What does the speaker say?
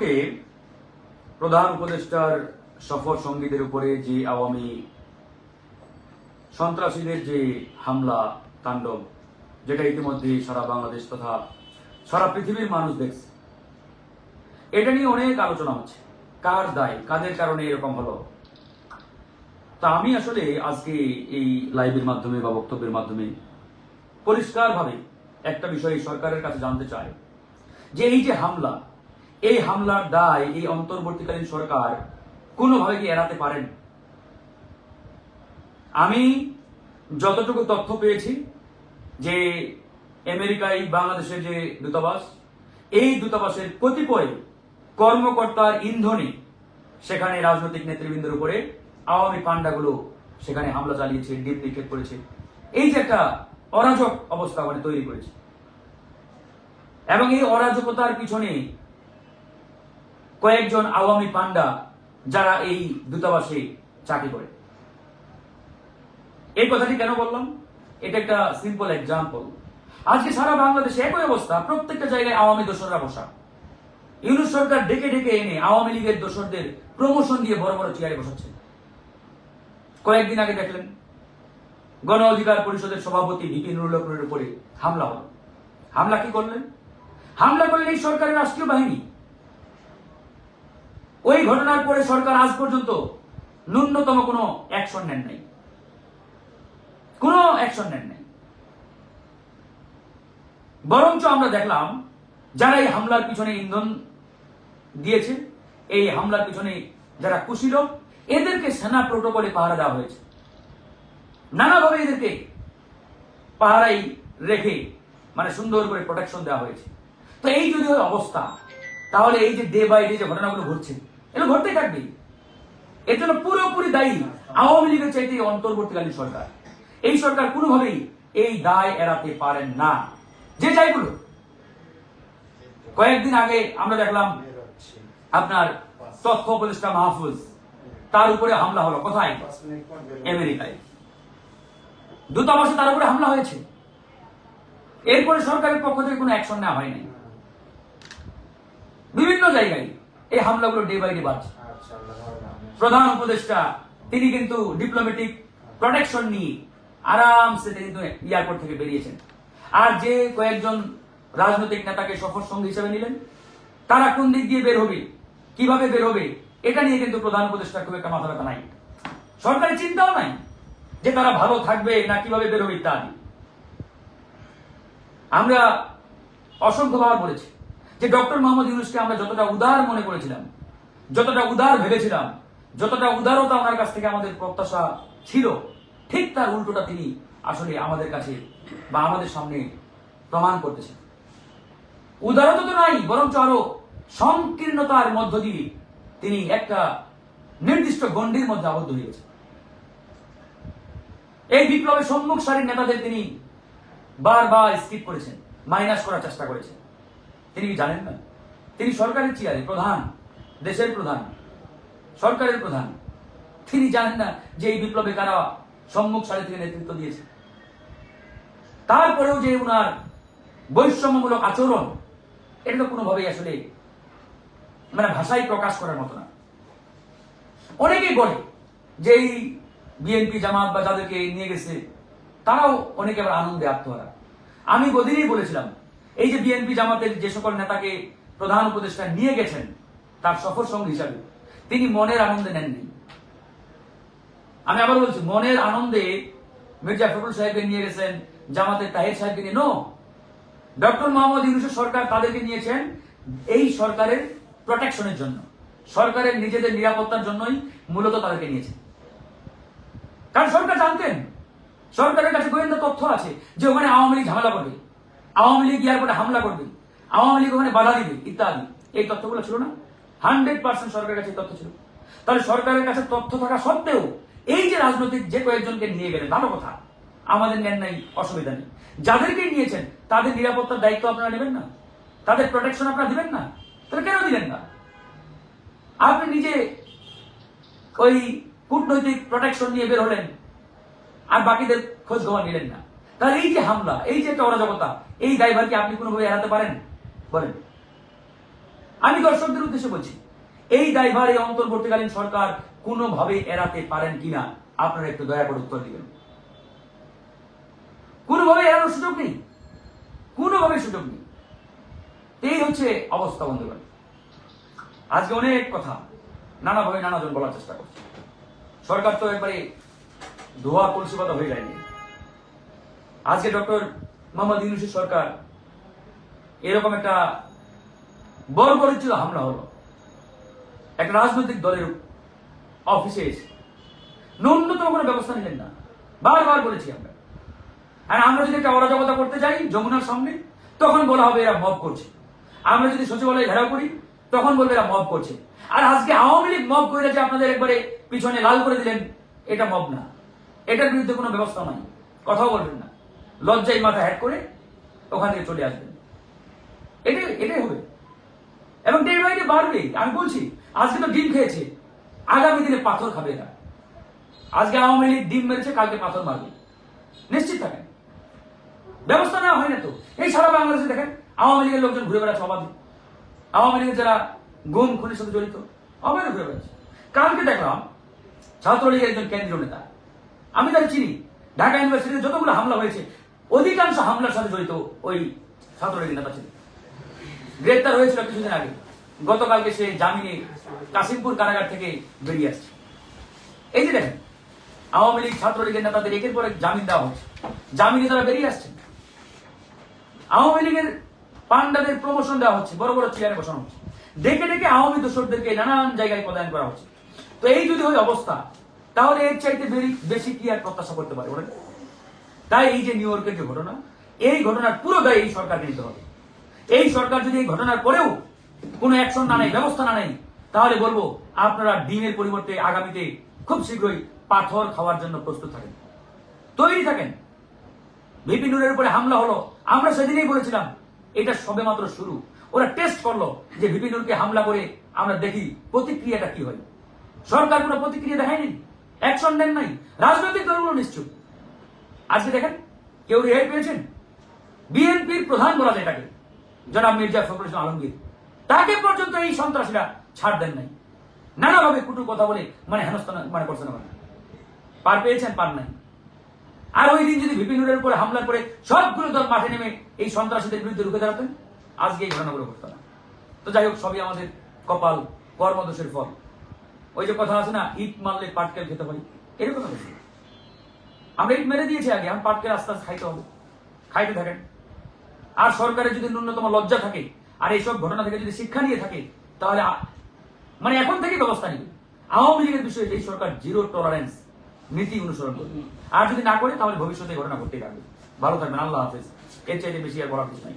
কে প্রধান উপদেষ্টার সফর সঙ্গীদের উপরে যে আওয়ামী সন্ত্রাসীদের যে হামলা, তাণ্ডব, যেটা ইতিমধ্যে সারা বাংলাদেশ তথা সারা পৃথিবীর মানুষ দেখছে, এটা নিয়ে অনেক আলোচনা হচ্ছে। কার দায়, কাদের কারণে এরকম হলো? তা আমি আসলে আজকে এই লাইভের মাধ্যমে বা বক্তব্যের মাধ্যমে পরিষ্কারভাবে একটা বিষয় সরকারের কাছে জানতে চাই যে এই যে হামলা এই হামলার দায় এই অন্তর্বর্তীকালীন সরকার কোনোভাবে কি এড়াতে পারেন? আমি যতটুকু তথ্য পেয়েছি যে আমেরিকায় বাংলাদেশের যে দূতাবাস, এই দূতাবাসের কতিপয় কর্মকর্তার ইন্ধনে সেখানে রাজনৈতিক নেতৃবৃন্দের উপরে আওয়ামী পান্ডাগুলো সেখানে হামলা চালিয়েছে, ডিপ নিক্ষেপ করেছে। এই যে একটা অরাজক অবস্থা মানে তৈরি করেছে। এবং এই অরাজকতার পিছনে কয়েকজন আওয়ামী পান্ডা যারা এই দূতাবাসে চাকরি করে। এই কথাটি কেন বললাম? এটা একটা সিম্পল এক্সাম্পল আজকে সারা বাংলাদেশে একই অবস্থা, প্রত্যেকটা জায়গায় আওয়ামী দোসররা বসা। ইউনুস সরকার ডেকে ডেকে এনে আওয়ামী লীগের দোসরদের প্রমোশন দিয়ে বড় বড় চেয়ারে বসাচ্ছে। কয়েকদিন আগে দেখলেন, গণ অধিকার পরিষদের সভাপতি বিপিন রুলকের উপরে হামলা হলো। হামলা কি করলেন? হামলা করলেন এই সরকারের রাষ্ট্রীয় বাহিনী। ওই ঘটনার পরে সরকার আজ পর্যন্ত ন্যূনতম কোনো অ্যাকশন নেন নাই। কোনো অ্যাকশন নেন নাই। বরঞ্চ আমরা দেখলাম, যারা এই হামলার পিছনে ইন্ধন দিয়েছে, এই হামলার পিছনে যারা কুশীল এদেরকে সেনা প্রোটোকলে পাহারা দেওয়া হয়েছে। নানাভাবে এদেরকে পাহারাই রেখে মানে সুন্দর করে প্রোটেকশন দেওয়া হয়েছে। তো এই যদি অবস্থা, তাহলে এই যে ডে বাই ডে যে ঘটনাগুলো ঘটছে এগুলো ঘটতেই থাকবে এর জন্য পুরোপুরি দায়ী আওয়ামী লীগের চাইতে অন্তর্বর্তীকালীন সরকার। এই সরকার কোনোভাবেই এই দায় এড়াতে পারেন না। যে বলুন কয়েকদিন আগে আমরা দেখলাম আপনার তথ্য উপদেষ্টা মাহফুজ, তার উপরে হামলা হলো। কোথায়? আমেরিকায়। দূতাবাসে তার উপরে হামলা হয়েছে। এরপরে সরকারের পক্ষ থেকে কোনো অ্যাকশন নেওয়া হয়নি। বিভিন্ন জায়গায় এই হামলাগুলো ডে বাই ডে বাড়ছে। প্রধান উপদেষ্টা তিনি কিন্তু ডিপ্লোমেটিক প্রোটেকশন নিয়ে আরামসে তিনি কিন্তু এয়ারপোর্ট থেকে বেরিয়েছেন। আর যে কয়েকজন রাজনৈতিক নেতাকে সফর সঙ্গী হিসেবে নিলেন তারা কোন দিক দিয়ে বের হবে কীভাবে বের হবে এটা নিয়ে কিন্তু প্রধান উপদেষ্টা খুব একটা মাথা ব্যথা নাই। সরকারি চিন্তাও নাই যে তারা ভালো থাকবে না কীভাবে বের হবে ইত্যাদি। আমরা অসংখ্যবার বলেছি যে ডক্টর মোহাম্মদ ইউনুসকে আমরা যতটা উদার মনে করেছিলাম, যতটা উদার ভেবেছিলাম, যতটা উদারতা ওনার কাছ থেকে আমাদের প্রত্যাশা ছিল, ঠিক তার উল্টোটা তিনি আসলে আমাদের কাছে বা আমাদের সামনে প্রমাণ করতেছেন। উদারতা তো নাই, বরঞ্চ আরও সংকীর্ণতার মধ্য দিয়ে তিনি একটা নির্দিষ্ট গণ্ডির মধ্যে আবদ্ধ হয়ে গেছেন। এই বিপ্লবের সম্মুখ সারির নেতাদের তিনি বারবার স্কিপ করেছেন মাইনাস করার চেষ্টা করেছেন। তিনি কি জানেন না? তিনি সরকারের চেয়ারে প্রধান, দেশের প্রধান, সরকারের প্রধান। তিনি জানেন না যে এই বিপ্লবে কারা সম্মুখ সারি থেকে নেতৃত্ব দিয়েছে। তারপরেও যে উনার বৈষম্যমূলক আচরণ, এটা তো কোনোভাবেই আসলে মানে ভাষায় প্রকাশ করার মতো না। অনেকেই বলে যে এই বিএনপি, জামাত বা যাদেরকে নিয়ে গেছে, তারাও অনেকে আবার আনন্দে আত্মহারা। আমি গদিনেই বলেছিলাম এই যে বিএনপি জামাতের যে সকল নেতাকে প্রধান উপদেষ্টা নিয়ে গেছেন, তার সফর সঙ্গী হিসাবে, তিনি মনের আনন্দে নেননি। আমি আবার বলছি, মনের আনন্দে মির্জা ফখরুল সাহেবকে নিয়ে গেছেন, জামাতের তাহের সাহেবকে নিয়ে, নো। ডক্টর মোহাম্মদ ইউনুসের সরকার তাদেরকে নিয়েছেন এই সরকারের প্রোটেকশনের জন্য। সরকারের নিজেদের নিরাপত্তার জন্যই মূলত তাদেরকে নিয়েছেন। কারণ সরকার জানতেন, সরকারের কাছে গোয়েন্দা তথ্য আছে যে ওখানে আওয়ামী লীগ ঝামেলা করবে আওয়ামী লীগ এয়ারপোর্টে হামলা করবে। আওয়ামী লীগ ওখানে বাধা দিবে, ইত্যাদি। এই তথ্যগুলো ছিল না? হান্ড্রেড পার্সেন্ট সরকারের কাছে তথ্য ছিল। তাহলে সরকারের কাছে তথ্য থাকা সত্ত্বেও এই যে রাজনৈতিক যে কয়েকজনকে নিয়ে গেলেন, ভালো কথা, আমাদের নেন নাই, অসুবিধা নেই। যাদেরকে নিয়েছেন, তাদের নিরাপত্তার দায়িত্ব আপনারা নেবেন না? তাদের প্রোটেকশন আপনারা দিবেন না? তাহলে কেন দিলেন না? আপনি নিজে ওই কূটনৈতিক প্রোটেকশন নিয়ে বের হলেন, আর বাকিদের খোঁজ খবর নিলেন না। তাহলে এই যে হামলা, এই যে একটা অরাজকতা, এই দায়ভার কি আপনি কোনোভাবে এড়াতে পারেন? বলেন। আমি দর্শকদের উদ্দেশ্যে বলছি, এই দায়ভার এই অন্তর্বর্তীকালীন সরকার কোনোভাবে এড়াতে পারেন কিনা, আপনারা একটু দয়া করে উত্তর দিবেন। কোনোভাবে এড়ানোর সুযোগ নেই। কোনোভাবে সুযোগ নেই। এই হচ্ছে অবস্থা, বন্ধুগণ। আজকে অনেক কথা, নানাভাবে নানাজন বলার চেষ্টা করছে। সরকার তো একবারে ধোয়া কলসিপাতা হয়ে যায়নি। আজকে ডক্টর মোহাম্মদ ইউনুসের সরকার এরকম একটা বড় বর্বরিচিত হামলা হলো। একটা রাজনৈতিক দলের অফিসে এসে। ন্যূনতম কোনো ব্যবস্থা নিলেন না। বারবার বলেছি আমরা। আর আমরা যদি একটা অরাজকতা করতে যাই যমুনার সামনে, তখন বলা হবে এরা মব করছে। আমরা যদি সচিবালয়ে ঘেরাও করি, তখন বলবে এরা মব করছে। আর আজকে আওয়ামী লীগ মব করে যে আপনাদের একবারে পিছনে লাল করে দিলেন, এটা মব না। এটার বিরুদ্ধে কোনো ব্যবস্থা নাই। কথাও বলবেন না। লজ্জায় মাথা হ্যাট করে ওখান থেকে চলে আসবেন। এটাই এটাই হবে। এবং ডে বাই ডে বাড়বে, আমি বলছি, আজকে তো ডিম খেয়েছে, আগামী দিনে পাথর খাবে না আজকে আওয়ামী লীগ ডিম মেরেছে, কালকে পাথর মারবে। নিশ্চিত থাকেন। ব্যবস্থা নেওয়া হয় না তো। এই সারা বাংলাদেশে দেখেন, আওয়ামী লীগের লোকজন ঘুরে বেড়াচ্ছে অবাধে। আওয়ামী লীগের যারা গুম, খুনের সাথে জড়িত, অবাধে ঘুরে বেড়াচ্ছে। কালকে দেখলাম, ছাত্রলীগের একজন কেন্দ্রীয় নেতা, আমি তাকে চিনি, ঢাকা ইউনিভার্সিটিতে যতগুলো হামলা হয়েছে অধিকাংশ হামলার সাথে জড়িত ওই ছাত্রলীগের নেতা ছিলেন। গ্রেপ্তার হয়েছিল কিছুদিন আগে। গতকালকে সে জামিনে কাশিমপুর কারাগার থেকে বেরিয়ে আসছে। এই যে দেখেন, আওয়ামী লীগ ছাত্রলীগের নেতাদের একের পর এক জামিন দেওয়া হচ্ছে। জামিনে তারা বেরিয়ে আসছেন আওয়ামী লীগের পান্ডাদের প্রমোশন দেওয়া হচ্ছে, বড় বড় চেয়ারে বসানো হচ্ছে। ডেকে ডেকে আওয়ামী দোষরদেরকে নানান জায়গায় পদায়ন করা হচ্ছে। তো এই যদি হয় অবস্থা, তাহলে এর চাইতে বেশি কি আর প্রত্যাশা করতে পারে বলেন? তাই এই যে নিউ ইয়র্কের যে ঘটনা, এই ঘটনার পুরো দায় এই সরকারকে নিতে হবে। এই সরকার যদি এই ঘটনার পরেও কোনো অ্যাকশন না নেয়, ব্যবস্থা না নেয়, তাহলে বলব আপনারা ডিমের পরিবর্তে আগামীতে খুব শীঘ্রই পাথর খাওয়ার জন্য প্রস্তুত থাকেন। তৈরি থাকেন। ভিপি নুরের উপরে হামলা হলো, আমরা সেদিনেই বলেছিলাম, এটা সবেমাত্র শুরু। ওরা টেস্ট করল যে ভিপি নুরকে হামলা করে আমরা দেখি প্রতিক্রিয়াটা কি হয়। সরকার কোনো প্রতিক্রিয়া দেখায়নি। অ্যাকশন নেন নাই। রাজনৈতিক দলগুলো নিশ্চুপ। আজকে দেখেন, কেউ রেহাই পেয়েছেন? বিএনপির প্রধান বলা যায় তাকে, জনাব মির্জা ফখরুল আলমগীর। তাকে পর্যন্ত এই সন্ত্রাসীরা ছাড় দেন নাই। নানাভাবে কুটুর কথা বলে মানে হেনস্থান মানে করছে না পার পেয়েছেন, পার নাই। আর ওই দিন যদি বিপিন বিপিনুরের উপরে হামলা করে সবগুলো দল মাঠে নেমে এই সন্ত্রাসীদের বিরুদ্ধে রুখে দাঁড়াতেন, আজকে এই ঘটনাগুলো ঘটতো না তো যাই হোক, সবই আমাদের কপাল, কর্মদোষের ফল। ওই যে কথা আছে না, ইট মারলে পাটকেল খেতে হয়। এরকম আমরা ইট মেরে দিয়েছি আগে, এখন পাটকে আস্তে আস্তে খাইতে হবে। খাইতে থাকেন। আর সরকারের যদি ন্যূনতম লজ্জা থাকে, আর এইসব ঘটনা থেকে যদি শিক্ষা নিয়ে থাকে, তাহলে মানে এখন থেকে ব্যবস্থা নিবে। আওয়ামী লীগের বিষয়ে এই সরকার জিরো টলারেন্স নীতি অনুসরণ করবে, আর যদি না করে, তাহলে ভবিষ্যতে ঘটনা ঘটতে থাকবে। ভালো থাকবেন, আল্লাহ হাফেজ। এর চাইতে বেশি আর বলার কিছু নাই।